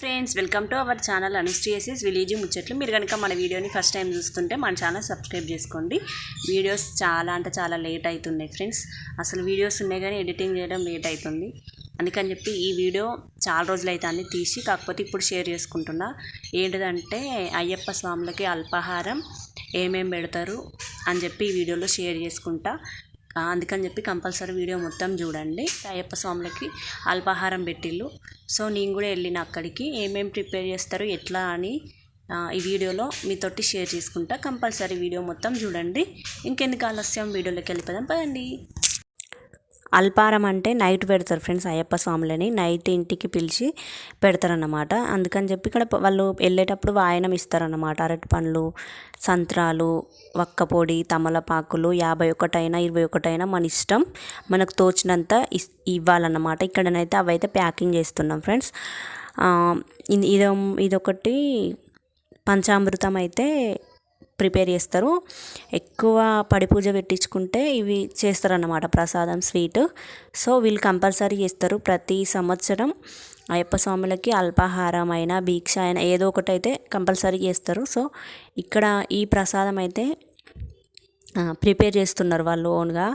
Friends welcome to our channel అనుస్ట్రియేసిస్ village ముచ్చట్లు మీరు కనుక మన వీడియోని ఫస్ట్ టైం చూస్తుంటే మన ఛానల్ సబ్స్క్రైబ్ చేసుకోండి. వీడియోస్ చాలా అంటే చాలా లేట్ అవుతున్నాయి ఫ్రెండ్స్ అసలు వీడియోస్ ఉన్నాయి కానీ ఎడిటింగ్ చేయడం లేట్ అవుతుంది. అందుకని చెప్పి ఈ వీడియో చాలా రోజులు అవుతుంది తీసి కాకపోతే ఇప్పుడు షేర్ చేసుకుంటున్నా. ఏంటిదంటే అయ్యప్ప స్వాములకి అల్పాహారం ఏమేమి పెడతారు అని చెప్పి ఈ వీడియోలో షేర్ చేసుకుంటా. అందుకని చెప్పి కంపల్సరీ వీడియో మొత్తం చూడండి. అయ్యప్ప స్వాములకి అల్పాహారం పెట్టిళ్ళు సో నేను కూడా వెళ్ళిన అక్కడికి. ఏమేమి ప్రిపేర్ చేస్తారు ఎట్లా అని ఈ వీడియోలో మీతోటి షేర్ చేసుకుంటా. కంపల్సరీ వీడియో మొత్తం చూడండి. ఇంకెందుకు ఆలస్యం? వీడియోలోకి వెళ్ళిపోదాం. పదండి. అల్పారం అంటే నైట్ పెడతారు ఫ్రెండ్స్ అయ్యప్ప స్వాములని. నైట్ ఇంటికి పిలిచి పెడతారన్నమాట. అందుకని చెప్పి ఇక్కడ వాళ్ళు వెళ్ళేటప్పుడు వాయనం ఇస్తారన్నమాట. అరటి పండ్లు సంత్రాలు వక్కపొడి తమలపాకులు యాభై ఒకటైనా ఇరవై ఒకటైనా మన ఇష్టం. మనకు తోచినంత ఇస్ ఇవ్వాలన్నమాట. ఇక్కడనైతే అవైతే ప్యాకింగ్ చేస్తున్నాం ఫ్రెండ్స్. ఇది ఇదో ఇదొకటి పంచామృతం అయితే ప్రిపేర్ చేస్తారు. ఎక్కువ పడి పూజ పెట్టించుకుంటే ఇవి చేస్తారన్నమాట ప్రసాదం స్వీట్. సో వీళ్ళు కంపల్సరీ చేస్తారు ప్రతి సంవత్సరం. అయ్యప్ప స్వాములకి అల్పాహారం అయినా భీక్ష అయినా ఏదో ఒకటి అయితే కంపల్సరీ చేస్తారు. సో ఇక్కడ ఈ ప్రసాదం అయితే ప్రిపేర్ చేస్తున్నారు వాళ్ళు ఓన్గా.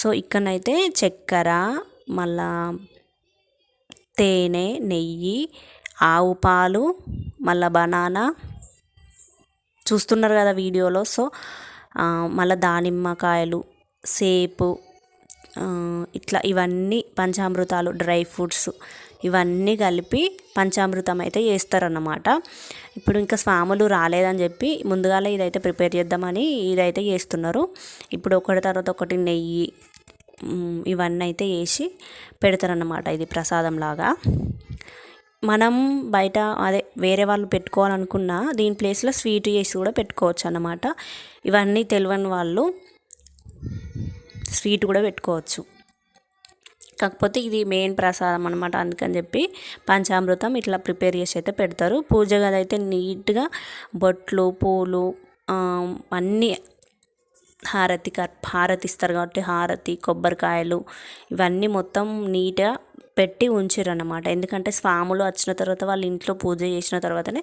సో ఇక్కడనైతే చక్కెర మళ్ళా తేనె నెయ్యి ఆవు పాలు మళ్ళా బనానా చూస్తున్నారు కదా వీడియోలో. సో మళ్ళీ దానిమ్మకాయలు సేపు ఇట్లా ఇవన్నీ పంచామృతాలు డ్రై ఫ్రూట్స్ ఇవన్నీ కలిపి పంచామృతం అయితే చేస్తారన్నమాట. ఇప్పుడు ఇంకా స్వాములు రాలేదని చెప్పి ముందుగానే ఇదైతే ప్రిపేర్ చేద్దామని ఇదైతే చేస్తున్నారు. ఇప్పుడు ఒకటి తర్వాత ఒకటి నెయ్యి ఇవన్నీ అయితే వేసి పెడతారన్నమాట ఇది ప్రసాదం లాగా మనం బయట అదే వేరే వాళ్ళు పెట్టుకోవాలనుకున్నా దీని ప్లేస్లో స్వీట్ చేసి కూడా పెట్టుకోవచ్చు అన్నమాట. ఇవన్నీ తెలియని వాళ్ళు స్వీట్ కూడా పెట్టుకోవచ్చు. కాకపోతే ఇది మెయిన్ ప్రసాదం అనమాట అందుకని చెప్పి పంచామృతం ఇట్లా ప్రిపేర్ చేసి అయితే పెడతారు. పూజ గది అయితే నీట్గా బొట్లు పూలు అన్నీ హారతి క హారతి ఇస్తారు కాబట్టి హారతి కొబ్బరికాయలు ఇవన్నీ మొత్తం నీట్గా పెట్టి ఉంచారన్నమాట ఎందుకంటే స్వాములు వచ్చిన తర్వాత వాళ్ళ ఇంట్లో పూజ చేసిన తర్వాతనే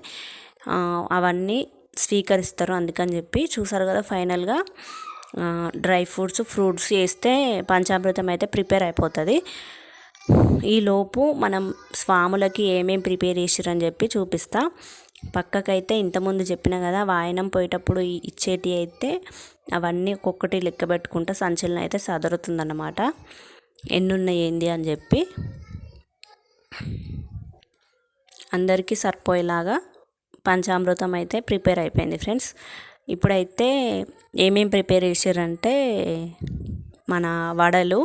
అవన్నీ స్వీకరిస్తారు అందుకని చెప్పి. చూసారు కదా ఫైనల్గా డ్రై ఫ్రూట్స్ ఫ్రూట్స్ వేస్తే పంచామృతం అయితే ప్రిపేర్ అయిపోతుంది. ఈలోపు మనం స్వాములకి ఏమేమి ప్రిపేర్ చేసిరని చెప్పి చూపిస్తా. పక్కకైతే ఇంతకుముందు చెప్పిన కదా వాయనం పోయేటప్పుడు ఇచ్చేటి అయితే అవన్నీ ఒక్కొక్కటి లెక్క పెట్టుకుంటా సంచలనం అయితే సదరుతుందన్నమాట. ఎన్నున్నాయి ఏంది అని చెప్పి అందరికీ సరిపోయేలాగా పంచామృతం అయితే ప్రిపేర్ అయిపోయింది ఫ్రెండ్స్. ఇప్పుడైతే ఏమేం ప్రిపేర్ చేసారంటే మన వడలు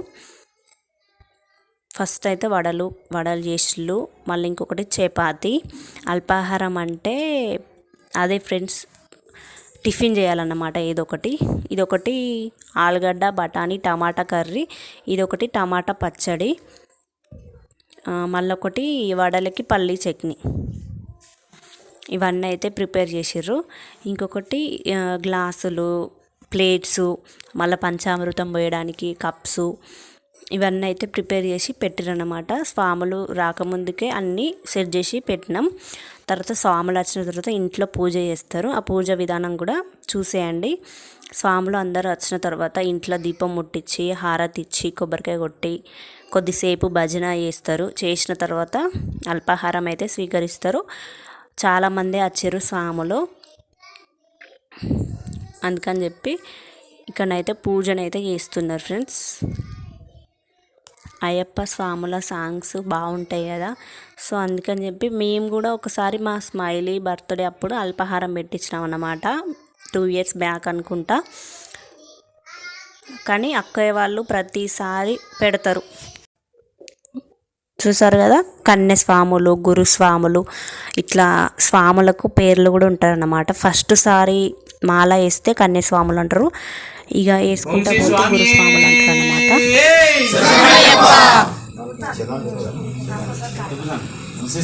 ఫస్ట్ అయితే వడలు వడలు చేసిళ్ళు మళ్ళీ ఇంకొకటి చపాతి అల్పాహారం అంటే అదే ఫ్రెండ్స్ టిఫిన్ చేయాలన్నమాట ఇదొకటి. ఇదొకటి ఆలుగడ్డ బఠానీ టమాటా కర్రీ ఇదొకటి టమాటా పచ్చడి ఆ, మళ్ళొకటి వడలకి పల్లీ చట్నీ. ఇవన్నీ అయితే ప్రిపేర్ చేసిర్రు. ఇంకొకటి గ్లాసులు ప్లేట్సు మళ్ళీ పంచామృతం పోయడానికి కప్సు ఇవన్నీ అయితే ప్రిపేర్ చేసి పెట్టిరన్నమాట. స్వాములు రాకముందుకే అన్నీ సెట్ చేసి పెట్టినాం. తర్వాత స్వాములు వచ్చిన తర్వాత ఇంట్లో పూజ చేస్తారు. ఆ పూజ విధానం కూడా చూసేయండి. స్వాములు అందరూ వచ్చిన తర్వాత ఇంట్లో దీపం ముట్టించి హారతి ఇచ్చి కొబ్బరికాయ కొట్టి కొద్దిసేపు భజన చేస్తారు. చేసిన తర్వాత అల్పాహారం అయితే స్వీకరిస్తారు. చాలామంది వచ్చారు స్వాములు. అందుకని చెప్పి ఇక్కడనైతే పూజనైతే చేస్తున్నారు ఫ్రెండ్స్. అయ్యప్ప స్వాముల సాంగ్స్ బాగుంటాయి కదా. సో అందుకని చెప్పి మేము కూడా ఒకసారి మా స్మైలీ బర్త్డే అప్పుడు అల్పాహారం పెట్టించినాం అన్నమాట. టూ ఇయర్స్ బ్యాక్ అనుకుంటా. కానీ అక్కయ్య వాళ్ళు ప్రతిసారి పెడతారు. చూసారు కదా? కన్య స్వాములు గురుస్వాములు ఇట్లా స్వాములకు పేర్లు కూడా ఉంటారన్నమాట. ఫస్ట్ సారి మాల వేస్తే కన్యస్వాములు అంటారు. ఇక వేసుకుంటా పోతే గురుస్వాములు అంటారు.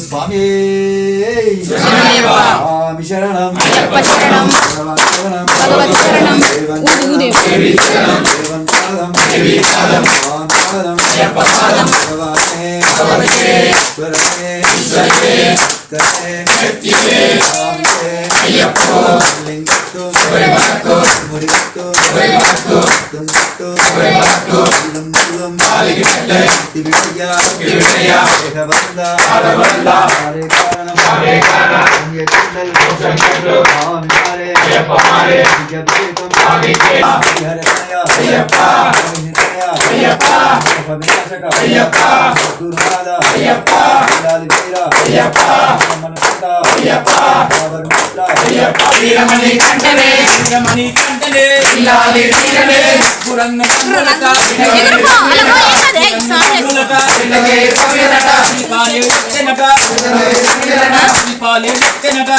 స్వామి స్వామి శరణం శరణం శరణం அவனுக்கே சுரமே சுரமே கரே நெத்தியே ஆமே ஐயப்போ லிங்கத்தோ சுரமாக்கோ முருகத்தோ சுரமாக்கோ தும்பத்தோ சுரமாக்கோ இளம் இளம் பாலிகிட்டே திவிடையா திவிடையா ஏகவல்லா அடவல்லா ஹரே காரணம் ஹரே காரணம் இங்கே குண்டல் கோஷங்கோ ஆம் மாரே ஐயப்பா மாரே ஜெபேகம் ஆமிகே ஹரே ஐயப்பா ஐயப்பா వినాశక అయ్యప్ప! దుర్నాద అయ్యప్ప లాలి వీర అయ్యప్ప మనసుత అయ్యప్ప అవర్ మిత్ర అయ్యప్ప వీరమణి కంటనే వీరమణి కంటనే లాలి వీరనే పురంగ పురంగ పాలే నట పాలే నట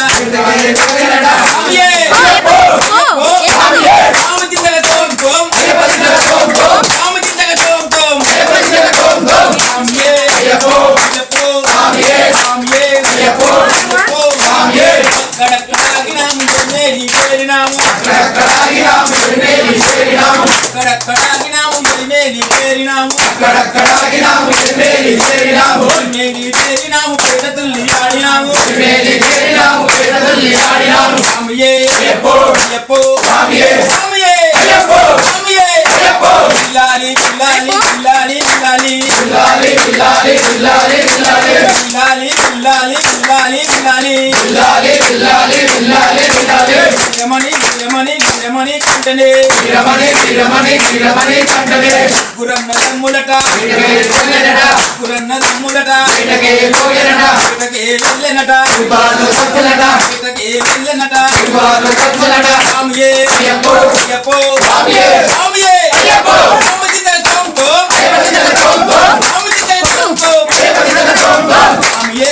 మేలి పేరినాము కడకడాగినాము మేలి పేరినాము కడకడాగినాము మేలి పేరినాము. కడకడాగినాము మేలి పేరినాము. మేలి పేరినాము. పేద తుల్లి ఆడినాము. మేలి పేరినాము. పేద తుల్లి ఆడినాము. అమ్మయే అయ్యప్పో. అయ్యప్పో. అమ్మయే అమ్మయే అయ్యప్పో. అమ్మయే అయ్యప్పో. బిల్లాలి బిల్లాలి బిల్లాలి బిల్లాలి. బిల్లాలి బిల్లాలి బిల్లాలి బిల్లాలి. బిల్లాలి బిల్లాలి బిల్లాలి బిల్లాలి. వెళ్ళాలి వెళ్ళాలి వెళ్ళాలి నిలమని నిలమని నిలమని కంటనే. నిలమని నిలమని నిలమని కంటనే. గురన్న తమ్ములట గురన్న తమ్ములట ఇటకే వెళ్ళనట. ఇటకే వెళ్ళనట. వివాదు సత్తులట ఇటకే వెళ్ళనట. వివాదు సత్తులట స్వామియే అయ్యప్పో. అయ్యప్పో. స్వామియే స్వామియే అయ్యప్పో. స్వామిజీ తన స్వామికో స్వామిజీ తన స్వామికో స్వామిజీ తన స్వామికో స్వామియే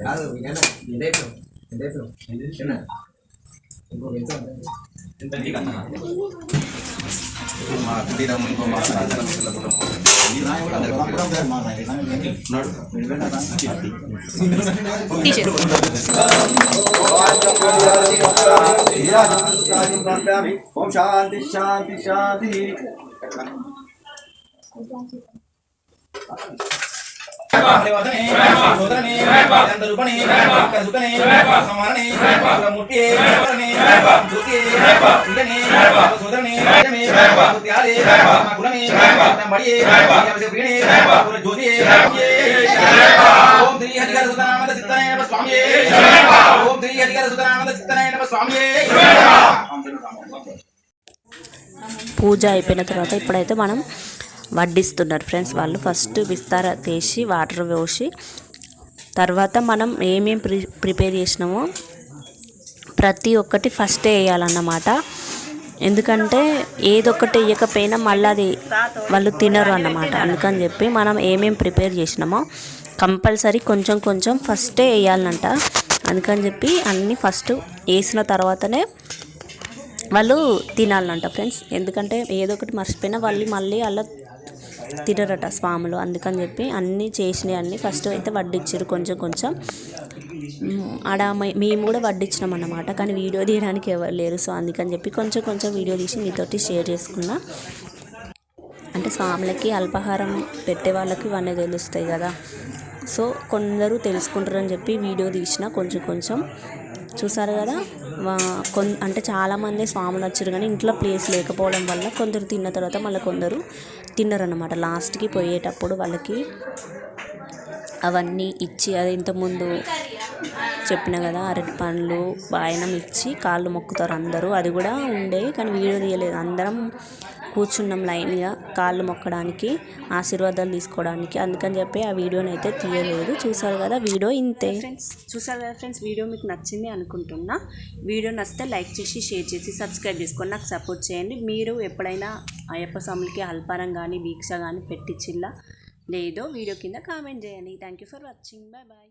కాదు వినడా ఎండైపు ఎండైపు ఎండినా ఇంకో ఎంత మా కుటీరం ఇంకో మా అందరం ఓం శాంతి శాంతి శాంతి సోదరనే సోదరనే జమే త్యాలే గుణమే మడియే ఓం శ్రీ హరిహర సుతనామద నమ స్వామియే ఓం శ్రీ హరిహర సుతనామద నమ స్వామియే పూజ అయిపోయిన తర్వాత ఇప్పుడైతే మనం వడ్డిస్తున్నారు ఫ్రెండ్స్ వాళ్ళు. ఫస్ట్ విస్తార తీసి వాటర్ పోసి తర్వాత మనం ఏమేం ప్రి ప్రిపేర్ చేసినామో ప్రతి ఒక్కటి ఫస్టే వేయాలన్నమాట. ఎందుకంటే ఏదొక్కటి వేయకపోయినా మళ్ళీ అది వాళ్ళు తినరు అన్నమాట. అందుకని చెప్పి మనం ఏమేం ప్రిపేర్ చేసినామో కంపల్సరీ కొంచెం కొంచెం ఫస్టే వేయాలంట. అందుకని చెప్పి అన్నీ ఫస్ట్ వేసిన తర్వాతనే వాళ్ళు తినాలంట ఫ్రెండ్స్. ఎందుకంటే ఏదో ఒకటి మర్చిపోయినా వాళ్ళు మళ్ళీ అలా తినరట స్వాములు. అందుకని చెప్పి అన్నీ చేసినవి అన్నీ. ఫస్ట్ అయితే వడ్డిచ్చారు కొంచెం కొంచెం. ఆడ మేము కూడా వడ్డించినాం అన్నమాట. కానీ వీడియో తీయడానికి ఎవరు లేరు. సో అందుకని చెప్పి కొంచెం కొంచెం వీడియో తీసి మీతోటి షేర్ చేసుకున్నా. అంటే స్వాములకి అల్పాహారం పెట్టే వాళ్ళకి ఇవన్నీ తెలుస్తాయి కదా. సో కొందరు తెలుసుకుంటారని చెప్పి వీడియో తీసిన కొంచెం కొంచెం. చూసారు కదా? వా- కొన్ అంటే చాలామంది స్వాములు వచ్చారు కానీ ఇంట్లో ప్లేస్ లేకపోవడం వల్ల కొందరు తిన్న తర్వాత మళ్ళీ కొందరు తిన్నారన్నమాట. లాస్ట్కి పోయేటప్పుడు వాళ్ళకి అవన్నీ ఇచ్చి అది ఇంతకుముందు చెప్పిన కదా అరటి పండ్లు వాయనం ఇచ్చి కాళ్ళు మొక్కుతారు అందరూ. అది కూడా ఉండే కానీ వీడియో తీయలేదు. అందరం కూర్చున్నాం లైన్గా కాళ్ళు మొక్కడానికి ఆశీర్వాదాలు తీసుకోవడానికి. అందుకని చెప్పి ఆ వీడియోని అయితే తీయలేదు. చూసారు కదా వీడియో ఇంతే. ఫ్రెండ్స్ చూసారు కదా ఫ్రెండ్స్ వీడియో మీకు నచ్చింది అనుకుంటున్నా. వీడియో నచ్చితే లైక్ చేసి షేర్ చేసి సబ్స్క్రైబ్ చేసుకొని నాకు సపోర్ట్ చేయండి. మీరు ఎప్పుడైనా అయ్యప్ప స్వాములకి అల్పారం కానీ దీక్ష కానీ పెట్టించిల్లా లేదో వీడియో కింద కామెంట్ చేయండి. Thank you for watching bye bye